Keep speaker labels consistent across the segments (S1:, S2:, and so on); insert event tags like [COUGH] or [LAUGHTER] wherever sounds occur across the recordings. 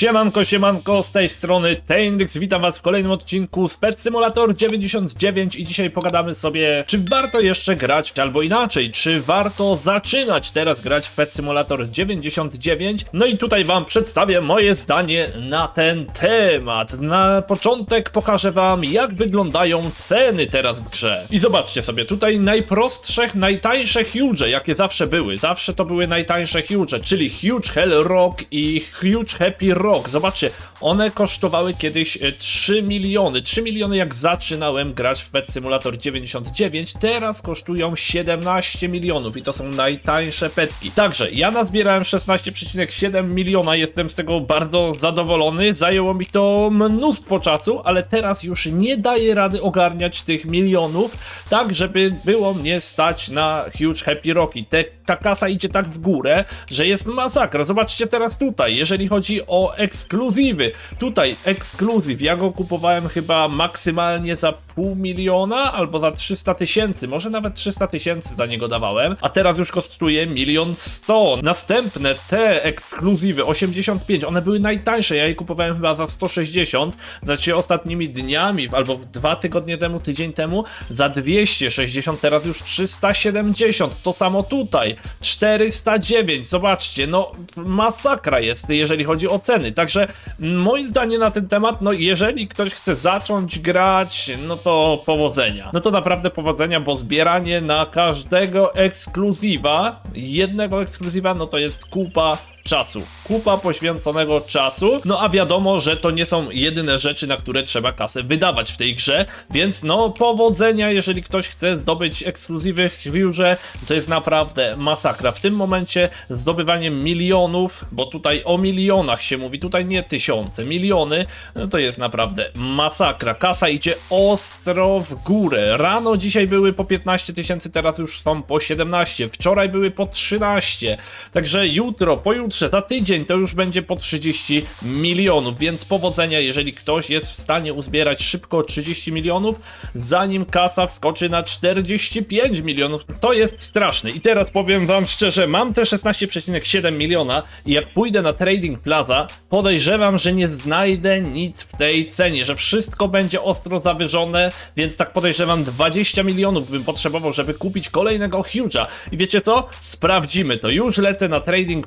S1: Siemanko, siemanko, z tej strony Tainrix, witam was w kolejnym odcinku z Pet Simulator 99 i dzisiaj pogadamy sobie, czy warto jeszcze grać, albo inaczej, czy warto zaczynać teraz grać w Pet Simulator 99. No i tutaj wam przedstawię moje zdanie na ten temat. Na początek pokażę wam, jak wyglądają ceny teraz w grze. I zobaczcie sobie, tutaj najprostsze, najtańsze huge, jakie zawsze były. Zawsze to były najtańsze huge, czyli Huge Hell Rock i Huge Happy Rock. Zobaczcie, one kosztowały kiedyś e, 3 miliony. 3 miliony jak zaczynałem grać w Pet Simulator 99, teraz kosztują 17 milionów i to są najtańsze petki. Także ja nazbierałem 16,7 miliona, jestem z tego bardzo zadowolony. Zajęło mi to mnóstwo czasu, ale teraz już nie daję rady ogarniać tych milionów, tak żeby było mnie stać na Huge Happy Rocky. Te, ta kasa idzie tak w górę, że jest masakra. Zobaczcie teraz tutaj, jeżeli chodzi o ekskluzywy. Tutaj ekskluzyw, ja go kupowałem chyba maksymalnie za pół miliona albo za 300 tysięcy, może nawet 300 tysięcy za niego dawałem, a teraz już kosztuje milion sto. Następne te ekskluzywy 85, one były najtańsze, ja je kupowałem chyba za 160, znaczy ostatnimi dniami albo dwa tygodnie temu, tydzień temu za 260, teraz już 370, to samo tutaj 409, zobaczcie, no masakra jest, jeżeli chodzi o ceny, także moje zdanie na ten temat, no jeżeli ktoś chce zacząć grać, no to powodzenia. No to naprawdę powodzenia, bo zbieranie na każdego ekskluzywa, jednego ekskluzywa, no to jest kupa czasu. Kupa poświęconego czasu. No a wiadomo, że to nie są jedyne rzeczy, na które trzeba kasę wydawać w tej grze, więc no powodzenia, jeżeli ktoś chce zdobyć ekskluzywy w Huge, to jest naprawdę masakra. W tym momencie zdobywanie milionów, bo tutaj o milionach się mówi, tutaj nie tysiące, miliony, no to jest naprawdę masakra. Kasa idzie ostro w górę. Rano dzisiaj były po 15 tysięcy, teraz już są po 17. Wczoraj były po 13. Także jutro, pojutrze, za tydzień to już będzie po 30 milionów, więc powodzenia, jeżeli ktoś jest w stanie uzbierać szybko 30 milionów, zanim kasa wskoczy na 45 milionów. To jest straszne. I teraz powiem wam szczerze, mam te 16,7 miliona i jak pójdę na Trading Plaza, podejrzewam, że nie znajdę nic w tej cenie, że wszystko będzie ostro zawyżone, więc tak podejrzewam 20 milionów bym potrzebował, żeby kupić kolejnego Huge'a. I wiecie co? Sprawdzimy to. Już lecę na Trading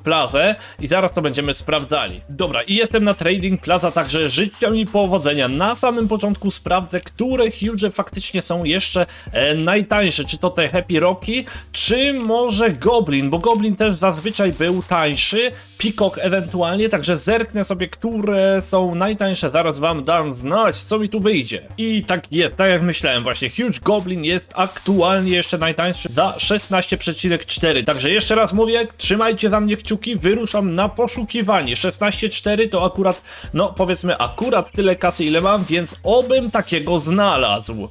S1: I zaraz to będziemy sprawdzali. Dobra, i jestem na Trading Plaza, także życzę mi powodzenia. Na samym początku sprawdzę, które Huge faktycznie są jeszcze e, najtańsze. Czy to te Happy Rocky, czy może Goblin, bo Goblin też zazwyczaj był tańszy. Peacock ewentualnie, także zerknę sobie, które są najtańsze. Zaraz wam dam znać, co mi tu wyjdzie. I tak jest, tak jak myślałem właśnie. Huge Goblin jest aktualnie jeszcze najtańszy za 16,4. Także jeszcze raz mówię, trzymajcie za mnie kciuki, wyruszam na poszukiwanie. 16,4 to akurat, no powiedzmy, akurat tyle kasy, ile mam, więc obym takiego znalazł.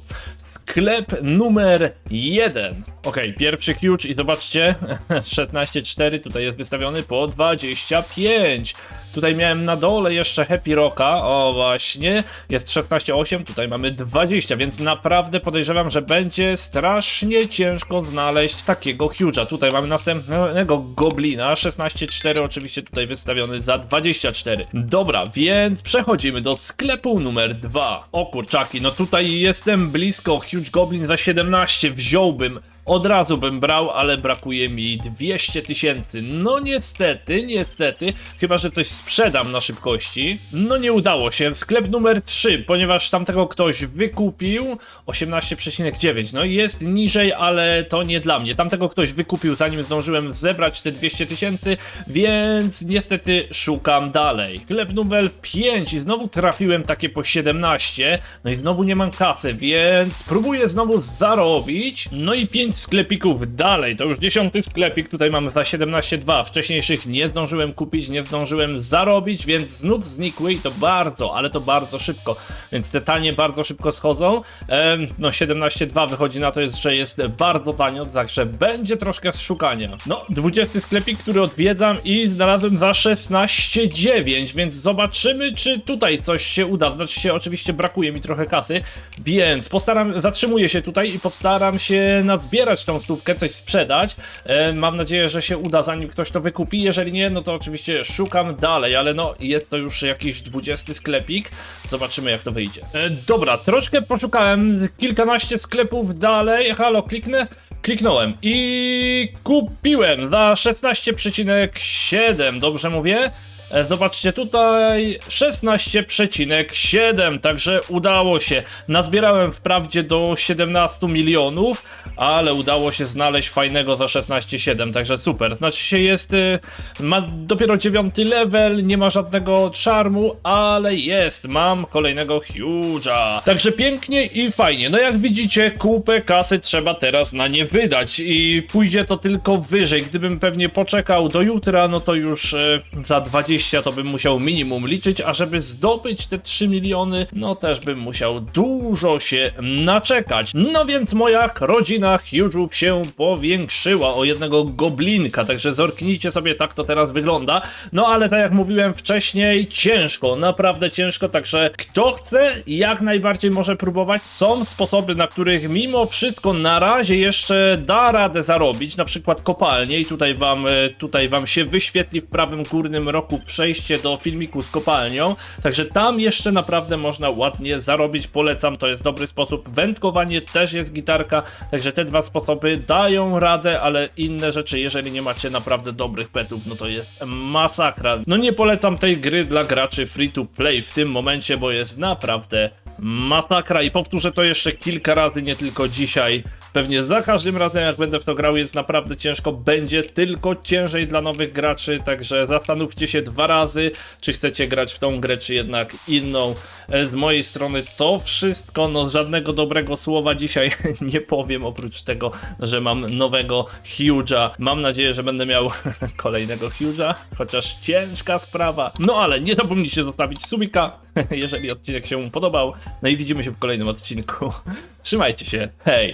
S1: Sklep numer 1. Ok, pierwszy huge i zobaczcie, [LAUGHS] 16,4 tutaj jest wystawiony po 25. Tutaj miałem na dole jeszcze Happy Rocka, o właśnie, jest 16,8, tutaj mamy 20, więc naprawdę podejrzewam, że będzie strasznie ciężko znaleźć takiego huge'a. Tutaj mamy następnego Goblina, 16,4 oczywiście tutaj wystawiony za 24. Dobra, więc przechodzimy do sklepu numer 2. O kurczaki, no tutaj jestem blisko, Goblin za 17 wziąłbym. Od razu bym brał, ale brakuje mi 200 tysięcy. No niestety, niestety, chyba że coś sprzedam na szybkości. No nie udało się. Sklep numer 3, ponieważ tamtego ktoś wykupił 18,9. No jest niżej, ale to nie dla mnie. Tamtego ktoś wykupił zanim zdążyłem zebrać te 200 tysięcy, więc niestety szukam dalej. Sklep numer 5 i znowu trafiłem takie po 17. No i znowu nie mam kasy, więc spróbuję znowu zarobić. No i 5 sklepików dalej, to już 10 sklepik, tutaj mamy za 17,2. Wcześniejszych nie zdążyłem kupić, nie zdążyłem zarobić, więc znów znikły i to bardzo, ale to bardzo szybko. Więc te tanie bardzo szybko schodzą. No 17,2 wychodzi na to, jest, że jest bardzo tanio, także będzie troszkę szukania. No, 20 sklepik, który odwiedzam i znalazłem za 16,9, więc zobaczymy, czy tutaj coś się uda. Znaczy się, oczywiście brakuje mi trochę kasy, więc postaram, zatrzymuję się tutaj i postaram się nazbierać pozbierać tą stówkę, coś sprzedać. E, mam nadzieję, że się uda zanim ktoś to wykupi. Jeżeli nie, no to oczywiście szukam dalej, ale no jest to już jakiś 20 sklepik. Zobaczymy jak to wyjdzie. E, dobra, troszkę poszukałem, kilkanaście sklepów dalej. Halo, kliknę. Kliknąłem i kupiłem za 16,7, dobrze mówię? E, Zobaczcie tutaj 16,7, także udało się. Nazbierałem wprawdzie do 17 milionów, ale udało się znaleźć fajnego za 16,7, także super. Znaczy się jest, y, ma dopiero 9 level, nie ma żadnego czarmu, ale jest, mam kolejnego huge'a. Także pięknie i fajnie. No jak widzicie, kupę kasy trzeba teraz na nie wydać i pójdzie to tylko wyżej. Gdybym pewnie poczekał do jutra, no to już e, za 20 to bym musiał minimum liczyć, a żeby zdobyć te 3 miliony, no też bym musiał dużo się naczekać. No więc moja rodzina Huge'ów się powiększyła o jednego goblinka, także zorknijcie sobie, tak to teraz wygląda. No ale tak jak mówiłem wcześniej, ciężko, naprawdę ciężko, także kto chce, jak najbardziej może próbować. Są sposoby, na których mimo wszystko na razie jeszcze da radę zarobić, na przykład kopalnie i tutaj wam, e, tutaj wam się wyświetli w prawym górnym rogu przejście do filmiku z kopalnią, także tam jeszcze naprawdę można ładnie zarobić, polecam, to jest dobry sposób. Wędkowanie też jest gitarka, także te dwa sposoby dają radę, ale inne rzeczy, jeżeli nie macie naprawdę dobrych petów, no to jest masakra. No nie polecam tej gry dla graczy free to play w tym momencie, bo jest naprawdę masakra i powtórzę to jeszcze kilka razy, nie tylko dzisiaj. Pewnie za każdym razem, jak będę w to grał, jest naprawdę ciężko. Będzie tylko ciężej dla nowych graczy, także zastanówcie się dwa razy, czy chcecie grać w tą grę, czy jednak inną. E, Z mojej strony to wszystko. No, żadnego dobrego słowa dzisiaj [LAUGHS] nie powiem, oprócz tego, że mam nowego Huge'a. Mam nadzieję, że będę miał [LAUGHS] kolejnego Huge'a, chociaż ciężka sprawa. No ale nie zapomnijcie zostawić subika, [LAUGHS] jeżeli odcinek się podobał. No i widzimy się w kolejnym odcinku. Trzymajcie się, hej!